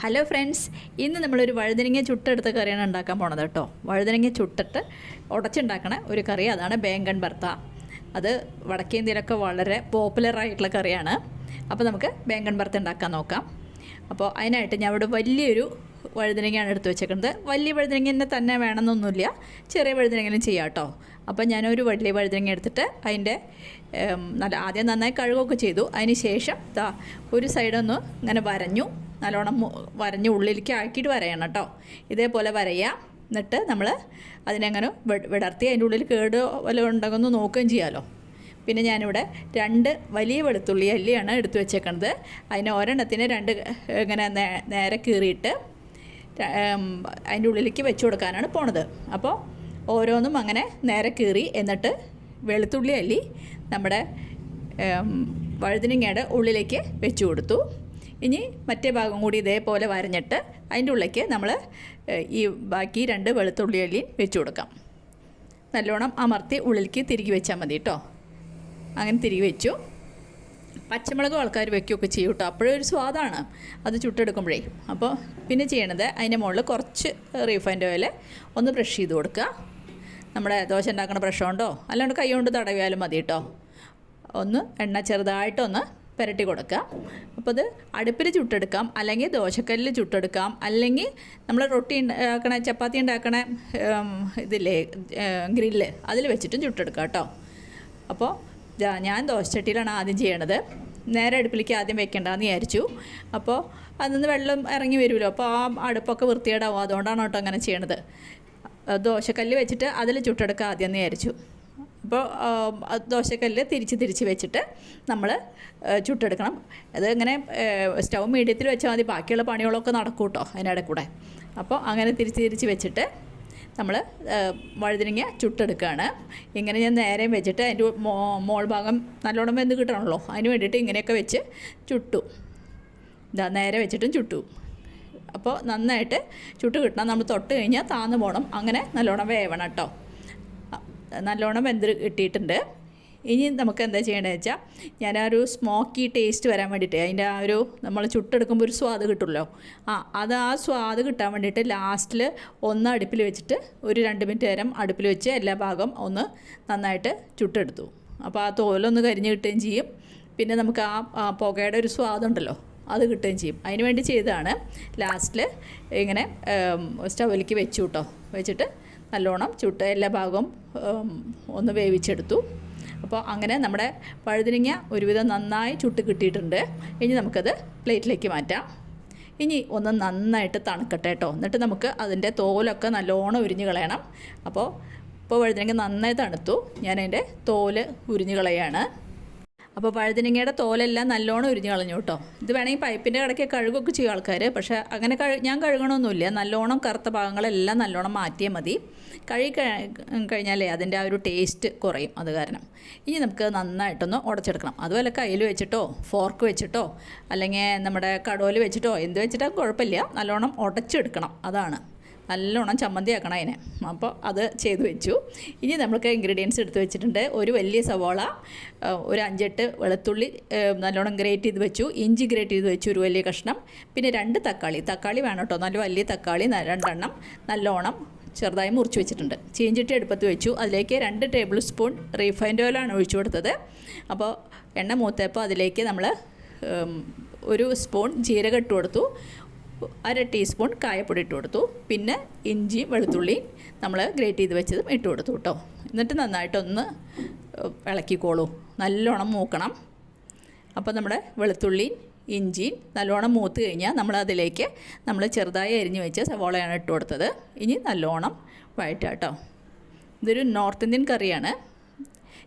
Hello friends ഇന്ന് നമ്മളൊരു വഴുതനങ്ങ ചുട്ടെടുത്ത കറിയാണ് ഉണ്ടാക്കാൻ പോണത് കേട്ടോ. വഴുതനങ്ങ ചുട്ടിട്ട് ഉടച്ചുണ്ടാക്കണ ഒരു കറി. അതാണ് ബേങ്കൺ ഭർത്ത. അത് വടക്കേന്ത്യയിലൊക്കെ വളരെ പോപ്പുലർ ആയിട്ടുള്ള കറിയാണ്. അപ്പോൾ നമുക്ക് ബേങ്കൺ ഭർത്ത ഉണ്ടാക്കാൻ നോക്കാം. അപ്പോൾ അതിനായിട്ട് ഞാൻ ഇവിടെ വലിയൊരു വഴുതനങ്ങയാണ് എടുത്തു വെച്ചേക്കുന്നത്. വലിയ വഴുതനങ്ങ തന്നെ തന്നെ വേണമെന്നൊന്നുമില്ല. ചെറിയ വഴുതനങ്ങനെ ചെയ്യാം കേട്ടോ. അപ്പോൾ ഞാനൊരു വലിയ വഴുതനങ്ങ എടുത്തിട്ട് അതിന്റെ നല്ല ആദ്യം നന്നായി കഴുകുകയൊക്കെ ചെയ്തു. അതിന് ശേഷം ഒരു സൈഡൊന്ന് ഇങ്ങനെ വരഞ്ഞു. നല്ലോണം വരഞ്ഞ് ഉള്ളിലേക്ക് ആക്കിയിട്ട് വരയണം കേട്ടോ. ഇതേപോലെ വരയുക എന്നിട്ട് നമ്മൾ അതിനങ്ങനെ വിടർത്തി അതിന്റെ ഉള്ളിൽ കേട് വല്ലതും ഉണ്ടെന്ന് നോക്കുകയും ചെയ്യാമല്ലോ പിന്നെ ഞാനിവിടെ രണ്ട് വലിയ വെളുത്തുള്ളി അല്ലിയാണ് എടുത്തു വെച്ചേക്കണത്. അതിന് ഒരെണ്ണത്തിന് രണ്ട് ഇങ്ങനെ നേരെ കീറിയിട്ട് അതിന്റെ ഉള്ളിലേക്ക് വെച്ച് കൊടുക്കാനാണ് പോണത്. അപ്പോൾ ഓരോന്നും അങ്ങനെ നേരെ കീറി എന്നിട്ട് വെളുത്തുള്ളി അല്ലി നമ്മുടെ വഴുതനങ്ങയുടെ ഉള്ളിലേക്ക് വെച്ച് കൊടുത്തു. ഇനി മറ്റേ ഭാഗം കൂടി ഇതേപോലെ വരഞ്ഞിട്ട് അതിന്റെ ഉള്ളിലേക്ക് നമ്മൾ ഈ ബാക്കി രണ്ട് വെളുത്തുള്ളി അല്ലി വെച്ച് കൊടുക്കാം. നല്ലോണം അമർത്തി ഉള്ളിലേക്ക് തിരികെ വെച്ചാൽ മതി കേട്ടോ. അങ്ങനെ തിരികെ വെച്ചു. പച്ചമുളക് ആൾക്കാർ വെക്കുകയൊക്കെ ചെയ്യും കേട്ടോ. അപ്പോഴൊരു സ്വാദാണ് അത് ചുട്ടെടുക്കുമ്പോഴേ. അപ്പോൾ പിന്നെ ചെയ്യണത് അതിന്റെ മുകളിൽ കുറച്ച് റീഫൈൻഡ് ഓയിൽ ഒന്ന് ബ്രഷ് ചെയ്ത് കൊടുക്കുക. നമ്മുടെ ദോശ ഉണ്ടാക്കുന്ന ബ്രഷ് കൊണ്ടോ അല്ലാണ്ട് കൈ കൊണ്ട് തടവിയാലും മതി കേട്ടോ. ഒന്ന് എണ്ണ ചെറുതായിട്ടൊന്ന് പുരട്ടി കൊടുക്കുക. അപ്പോൾ അത് അടുപ്പിൽ ചുട്ടെടുക്കാം. അല്ലെങ്കിൽ ദോശക്കല്ലിൽ ചുട്ടെടുക്കാം. അല്ലെങ്കിൽ നമ്മൾ റൊട്ടി ഉണ്ടാക്കണ ചപ്പാത്തി ഉണ്ടാക്കണ ഇതില്ലേ ഗ്രില്ല് അതിൽ വെച്ചിട്ടും ചുട്ടെടുക്കാം കേട്ടോ. അപ്പോൾ ഞാൻ ഞാൻ ദോശച്ചട്ടിയിലാണ് ആദ്യം ചെയ്യണത്. നേരെ അടുപ്പിലേക്ക് ആദ്യം വെക്കേണ്ടതെന്ന് വിചാരിച്ചു. അപ്പോൾ അതിൽ വെള്ളം ഇറങ്ങി വരുമല്ലോ. അപ്പോൾ ആ അടുപ്പൊക്കെ വൃത്തികേടാവും. അതുകൊണ്ടാണ് കേട്ടോ അങ്ങനെ ചെയ്യണത്. ദോശക്കല്ല് വെച്ചിട്ട് അതിൽ ചുട്ടെടുക്കുക ആദ്യം എന്ന് വിചാരിച്ചു. അപ്പോൾ ദോശക്കല്ല് തിരിച്ച് തിരിച്ച് വെച്ചിട്ട് നമ്മൾ ചുട്ടെടുക്കണം. അത് ഇങ്ങനെ സ്റ്റൗ മീഡിയത്തിൽ വെച്ചാൽ മതി. ബാക്കിയുള്ള പണികളൊക്കെ നടക്കും കേട്ടോ അതിനിടെ കൂടെ അപ്പോൾ അങ്ങനെ തിരിച്ച് തിരിച്ച് വെച്ചിട്ട് നമ്മൾ വഴുതിനങ്ങ ചുട്ടെടുക്കുകയാണ്. ഇങ്ങനെ ഞാൻ നേരെ വെച്ചിട്ട് അതിന്റെ മോ മോൾ ഭാഗം നല്ലോണം വെന്ത് കിട്ടണമല്ലോ. അതിന് വേണ്ടിയിട്ട് ഇങ്ങനെയൊക്കെ വെച്ച് ചുട്ടു. ഇതാ നേരെ വെച്ചിട്ടും ചുട്ടു. അപ്പോൾ നന്നായിട്ട് ചുട്ട് കിട്ടണം. നമ്മൾ തൊട്ട് കഴിഞ്ഞാൽ താന്ന് പോകണം അങ്ങനെ നല്ലോണം വേവണം കേട്ടോ. നല്ലോണം വെന്ത് കിട്ടിയിട്ടുണ്ട്. ഇനി നമുക്ക് എന്താ ചെയ്യേണ്ടത് വെച്ചാൽ ഞാൻ ആ ഒരു സ്മോക്കി ടേസ്റ്റ് വരാൻ വേണ്ടിയിട്ട് അതിന്റെ ആ ഒരു നമ്മൾ ചുട്ടെടുക്കുമ്പോൾ ഒരു സ്വാദ് കിട്ടുമല്ലോ. ആ അത് ആ സ്വാദ് കിട്ടാൻ വേണ്ടിയിട്ട് ലാസ്റ്റിൽ ഒന്ന് അടുപ്പിൽ വെച്ചിട്ട് ഒരു രണ്ട് മിനിറ്റ് നേരം അടുപ്പിൽ വെച്ച് എല്ലാ ഭാഗം ഒന്ന് നന്നായിട്ട് ചുട്ടെടുത്തു. അപ്പോൾ ആ തോലൊന്ന് കരിഞ്ഞ് കിട്ടുകയും ചെയ്യും. പിന്നെ നമുക്ക് ആ പുകയുടെ ഒരു സ്വാദുണ്ടല്ലോ അത് കിട്ടുകയും ചെയ്യും. അതിന് വേണ്ടി ചെയ്തതാണ് ലാസ്റ്റിൽ ഇങ്ങനെ സ്റ്റൗവിലേക്ക് വെച്ചു കേട്ടോ. വെച്ചിട്ട് നല്ലോണം ചുട്ട് എല്ലാ ഭാഗവും ഒന്ന് വേവിച്ചെടുത്തു. അപ്പോൾ അങ്ങനെ നമ്മുടെ പഴുതിരിങ്ങ ഒരുവിധം നന്നായി ചുട്ട് കിട്ടിയിട്ടുണ്ട്. ഇനി നമുക്കത് പ്ലേറ്റിലേക്ക് മാറ്റാം. ഇനി ഒന്ന് നന്നായിട്ട് തണുക്കട്ടെ കേട്ടോ. എന്നിട്ട് നമുക്ക് അതിന്റെ തോലൊക്കെ നല്ലോണം ഉരിഞ്ഞ് കളയണം. അപ്പോൾ ഇപ്പോൾ വഴുതിനെങ്കിൽ നന്നായി തണുത്തു. ഞാൻ അതിന്റെ തോൽ ഉരിഞ്ഞ് കളയാണ്. അപ്പോൾ പഴുതിനങ്ങയുടെ തോലെല്ലാം നല്ലോണം ഉരിഞ്ഞ് കളഞ്ഞു കേട്ടോ. ഇത് വേണമെങ്കിൽ പൈപ്പിന്റെ കടയ്ക്ക് കഴുകൊക്കെ ചെയ്യും ആൾക്കാർ പക്ഷേ അങ്ങനെ കഴു ഞാൻ കഴുകണമൊന്നുമില്ല നല്ലോണം കറുത്ത ഭാഗങ്ങളെല്ലാം നല്ലോണം മാറ്റിയാൽ മതി. കഴുകി കഴി- കഴിഞ്ഞാലേ അതിന്റെ ആ ഒരു ടേസ്റ്റ് കുറയും. അത് കാരണം. ഇനി നമുക്ക് നന്നായിട്ടൊന്ന് ഉടച്ചെടുക്കണം. അതുപോലെ കയ്യിൽ വെച്ചിട്ടോ ഫോർക്ക് വെച്ചിട്ടോ അല്ലെങ്കിൽ നമ്മുടെ കടോൽ വെച്ചിട്ടോ എന്ത് വെച്ചിട്ടും കുഴപ്പമില്ല. നല്ലോണം ഉടച്ചെടുക്കണം. അതാണ്. നല്ലോണം ചമ്മന്തി ആക്കണം അതിനെ. അപ്പോൾ അത് ചെയ്തു വെച്ചു. ഇനി നമ്മൾക്ക് ഇൻഗ്രീഡിയൻസ് എടുത്ത് വെച്ചിട്ടുണ്ട്. ഒരു വലിയ സവോള ഒരു അഞ്ചെട്ട് വെളുത്തുള്ളി നല്ലോണം ഗ്രേറ്റ് ചെയ്ത് വെച്ചു. ഇഞ്ചി ഗ്രേറ്റ് ചെയ്ത് വെച്ചു ഒരു വലിയ കഷ്ണം. പിന്നെ രണ്ട് തക്കാളി. തക്കാളി വേണം കേട്ടോ. നല്ല വലിയ തക്കാളി രണ്ടെണ്ണം നല്ലോണം ചെറുതായി മുറിച്ച് വെച്ചിട്ടുണ്ട്. ചീഞ്ചിട്ടി എടുപ്പത്ത് വെച്ചു. അതിലേക്ക് രണ്ട് ടേബിൾ സ്പൂൺ റീഫൈൻഡ് ഓയിലാണ് ഒഴിച്ചു കൊടുത്തത്. അപ്പോൾ എണ്ണ മൂത്തപ്പോൾ അതിലേക്ക് നമ്മൾ ഒരു സ്പൂൺ ജീരകം ഇട്ട് കൊടുത്തു. അര ടീസ്പൂൺ കായപ്പൊടി ഇട്ട് കൊടുത്തു. പിന്നെ ഇഞ്ചി വെളുത്തുള്ളി നമ്മൾ ഗ്രേറ്റ് ചെയ്ത് വെച്ചതും ഇട്ട് കൊടുത്തു കേട്ടോ. എന്നിട്ട് നന്നായിട്ടൊന്ന് ഇളക്കിക്കോളൂ. നല്ലോണം മൂക്കണം. അപ്പോൾ നമ്മുടെ വെളുത്തുള്ളി ഇഞ്ചി നല്ലോണം മൂത്ത് കഴിഞ്ഞാൽ നമ്മൾ അതിലേക്ക് നമ്മൾ ചെറുതായി അരിഞ്ഞ് വെച്ച സവോളയാണ് ഇട്ട് കൊടുത്തത്. ഇനി നല്ലോണം വഴറ്റുക കേട്ടോ ഇതൊരു നോർത്ത് ഇന്ത്യൻ കറിയാണ്.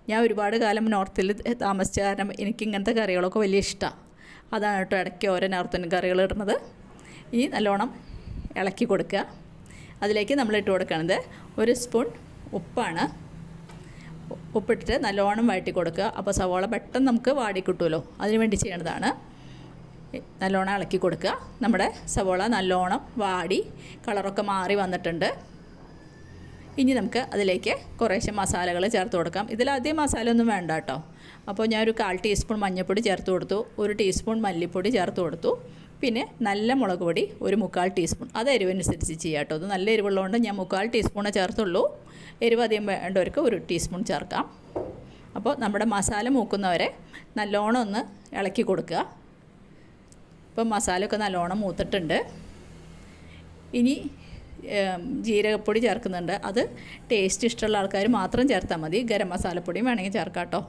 ഞാൻ ഒരുപാട് കാലം നോർത്തിൽ താമസിച്ച കാരണം എനിക്ക് ഇങ്ങനത്തെ കറികളൊക്കെ വലിയ ഇഷ്ടമാണ് അതാണ് കേട്ടോ ഇടയ്ക്ക് ഓരോ നോർത്ത് ഇന്ത്യൻ കറികൾ ഇടുന്നത് ഇനി നല്ലോണം ഇളക്കി കൊടുക്കുക. അതിലേക്ക് നമ്മൾ ഇട്ട് കൊടുക്കുന്നത് ഒരു സ്പൂൺ ഉപ്പാണ്. ഉപ്പിട്ടിട്ട് നല്ലോണം വഴറ്റി കൊടുക്കുക. അപ്പോൾ സവോള പെട്ടെന്ന് നമുക്ക് വാടി കിട്ടുമല്ലോ. അതിന് വേണ്ടി ചെയ്യേണ്ടതാണ് നല്ലോണം ഇളക്കി കൊടുക്കുക. നമ്മുടെ സവോള നല്ലോണം വാടി കളറൊക്കെ മാറി വന്നിട്ടുണ്ട്. ഇനി നമുക്ക് അതിലേക്ക് കുറേശ്ശെ മസാലകൾ ചേർത്ത് കൊടുക്കാം. ഇതിലധികം മസാല ഒന്നും വേണ്ട കേട്ടോ. അപ്പോൾ ഞാനൊരു കാൽ ടീസ്പൂൺ മഞ്ഞൾപ്പൊടി ചേർത്ത് കൊടുത്തു. ഒരു ടീസ്പൂൺ മല്ലിപ്പൊടി ചേർത്ത് കൊടുത്തു. പിന്നെ നല്ല മുളക് പൊടി ഒരു മുക്കാൽ ടീസ്പൂൺ. അത് എരിവനുസരിച്ച് ചെയ്യാം കേട്ടോ. അത് നല്ല എരിവുള്ളതുകൊണ്ട് ഞാൻ മുക്കാൽ ടീസ്പൂണേ ചേർത്തുള്ളൂ. എരിവ് അധികം വേണ്ടവർക്ക് ഒരു ടീസ്പൂൺ ചേർക്കാം. അപ്പോൾ നമ്മുടെ മസാല മൂക്കുന്നവരെ നല്ലോണം ഒന്ന് ഇളക്കി കൊടുക്കുക. ഇപ്പം മസാലയൊക്കെ നല്ലോണം മൂത്തിട്ടുണ്ട്. ഇനി ജീരകപ്പൊടി ചേർക്കുന്നുണ്ട്. അത് ടേസ്റ്റ് ഇഷ്ടമുള്ള ആൾക്കാർ മാത്രം ചേർത്താൽ മതി. ഗരം മസാലപ്പൊടിയും വേണമെങ്കിൽ ചേർക്കാം കേട്ടോ.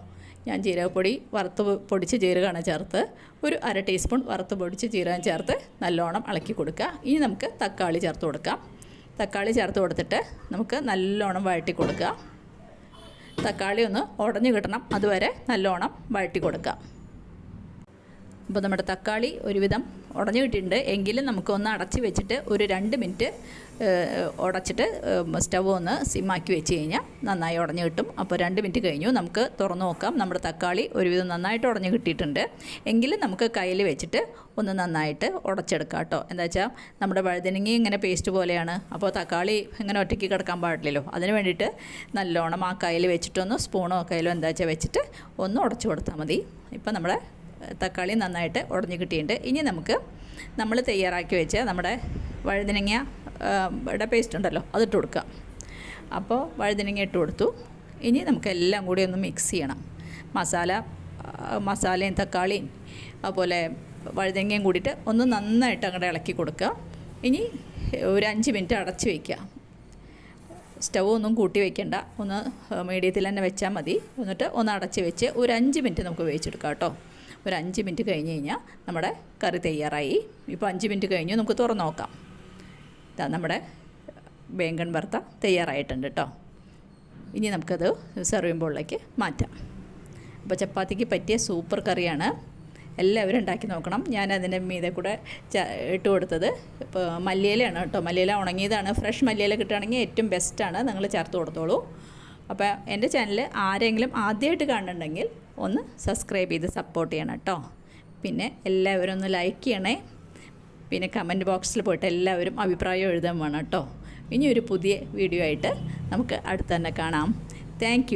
ഞാൻ ജീരകപ്പൊടി വറുത്ത് പൊടിച്ച് ജീരകമാണ് ചേർത്ത്. ഒരു അര ടീസ്പൂൺ വറുത്ത് പൊടിച്ച് ജീരകം ചേർത്ത് നല്ലോണം ഇളക്കി കൊടുക്കുക. ഇനി നമുക്ക് തക്കാളി ചേർത്ത് കൊടുക്കാം. തക്കാളി ചേർത്ത് കൊടുത്തിട്ട് നമുക്ക് നല്ലോണം വഴറ്റി കൊടുക്കുക. തക്കാളി ഒന്ന് ഉടഞ്ഞു കിട്ടണം. അതുവരെ നല്ലോണം വഴറ്റി കൊടുക്കുക. അപ്പോൾ നമ്മുടെ തക്കാളി ഒരുവിധം ഉടഞ്ഞു കിട്ടിയിട്ടുണ്ട്. എങ്കിലും നമുക്കൊന്ന് അടച്ച് വെച്ചിട്ട് ഒരു രണ്ട് മിനിറ്റ് ഉടച്ചിട്ട് സ്റ്റവ് ഒന്ന് സിമ്മാക്കി വെച്ച് കഴിഞ്ഞാൽ നന്നായി ഉടഞ്ഞു കിട്ടും. അപ്പോൾ രണ്ട് മിനിറ്റ് കഴിഞ്ഞു. നമുക്ക് തുറന്നു നോക്കാം. നമ്മുടെ തക്കാളി ഒരുവിധം നന്നായിട്ട് ഉടഞ്ഞു കിട്ടിയിട്ടുണ്ട്. എങ്കിലും നമുക്ക് കയ്യിൽ വെച്ചിട്ട് ഒന്ന് നന്നായിട്ട് ഉടച്ചെടുക്കാം കേട്ടോ. എന്താ വെച്ചാൽ നമ്മുടെ വഴുതനങ്ങി ഇങ്ങനെ പേസ്റ്റ് പോലെയാണ്. അപ്പോൾ തക്കാളി ഇങ്ങനെ ഒറ്റയ്ക്ക് കിടക്കാൻ പാടില്ലല്ലോ. അതിന് വേണ്ടിയിട്ട് നല്ലോണം ആ കയ്യിൽ വെച്ചിട്ടൊന്ന് സ്പൂണോ കയ്യിലോ എന്താ വെച്ചാൽ വെച്ചിട്ട് ഒന്ന് ഉടച്ചു കൊടുത്താൽ മതി. ഇപ്പം നമ്മുടെ തക്കാളി നന്നായിട്ട് ഉടഞ്ഞു കിട്ടിയിട്ടുണ്ട്. ഇനി നമുക്ക് നമ്മൾ തയ്യാറാക്കി വെച്ച നമ്മുടെ വഴുതനങ്ങ യുടെ പേസ്റ്റ് ഉണ്ടല്ലോ അതിട്ട് കൊടുക്കുക അപ്പോൾ വഴുതനങ്ങ ഇട്ട് കൊടുത്തു. ഇനി നമുക്ക് എല്ലാം കൂടി ഒന്ന് മിക്സ് ചെയ്യണം. മസാല മസാലയും തക്കാളിയും അതുപോലെ വഴുതനങ്ങയും കൂടിയിട്ട് ഒന്ന് നന്നായിട്ട് അങ്ങോട്ട് ഇളക്കി കൊടുക്കുക. ഇനി ഒരു അഞ്ച് മിനിറ്റ് അടച്ച് വയ്ക്കുക സ്റ്റവ് ഒന്നും കൂട്ടി വെക്കണ്ട. ഒന്ന് മീഡിയത്തിൽ തന്നെ വെച്ചാൽ മതി. എന്നിട്ട് ഒന്ന് അടച്ച് വെച്ച് ഒരു അഞ്ച് മിനിറ്റ് നമുക്ക് വേവിച്ചെടുക്കാം കേട്ടോ. ഒരു അഞ്ച് മിനിറ്റ് കഴിഞ്ഞ് കഴിഞ്ഞാൽ നമ്മുടെ കറി തയ്യാറായി. ഇപ്പോൾ അഞ്ച് മിനിറ്റ് കഴിഞ്ഞു നമുക്ക് തുറന്ന് നോക്കാം. ഇതാ നമ്മുടെ വേങ്കൺ വറുത്ത തയ്യാറായിട്ടുണ്ട് കേട്ടോ ഇനി നമുക്കത് സെർവിംഗ് ബോളിലേക്ക് മാറ്റാം. അപ്പോൾ ചപ്പാത്തിക്ക് പറ്റിയ സൂപ്പർ കറിയാണ്. എല്ലാവരും ഉണ്ടാക്കി നോക്കണം. ഞാൻ അതിന്റെ മീതെ കൂടെ ഇട്ട് കൊടുത്തത്. ഇപ്പോൾ മല്ലിയിലയാണ് കേട്ടോ മല്ലിയില ഉണങ്ങിയതാണ്. ഫ്രഷ് മല്ലിയില കിട്ടുകയാണെങ്കിൽ ഏറ്റവും ബെസ്റ്റാണ് നിങ്ങൾ ചേർത്ത് കൊടുത്തോളൂ. അപ്പോൾ എന്റെ ചാനൽ ആരെങ്കിലും ആദ്യമായിട്ട് കാണുന്നുണ്ടെങ്കിൽ ഒന്ന് സബ്സ്ക്രൈബ് ചെയ്ത് സപ്പോർട്ട് ചെയ്യണം കേട്ടോ. പിന്നെ എല്ലാവരും ഒന്ന് ലൈക്ക് ചെയ്യണേ. പിന്നെ കമന്റ് ബോക്സിൽ പോയിട്ട് എല്ലാവരും അഭിപ്രായം എഴുതാൻ വേണം കേട്ടോ. ഇനി ഒരു പുതിയ വീഡിയോ ആയിട്ട് നമുക്ക് അടുത്ത് തന്നെ കാണാം. താങ്ക്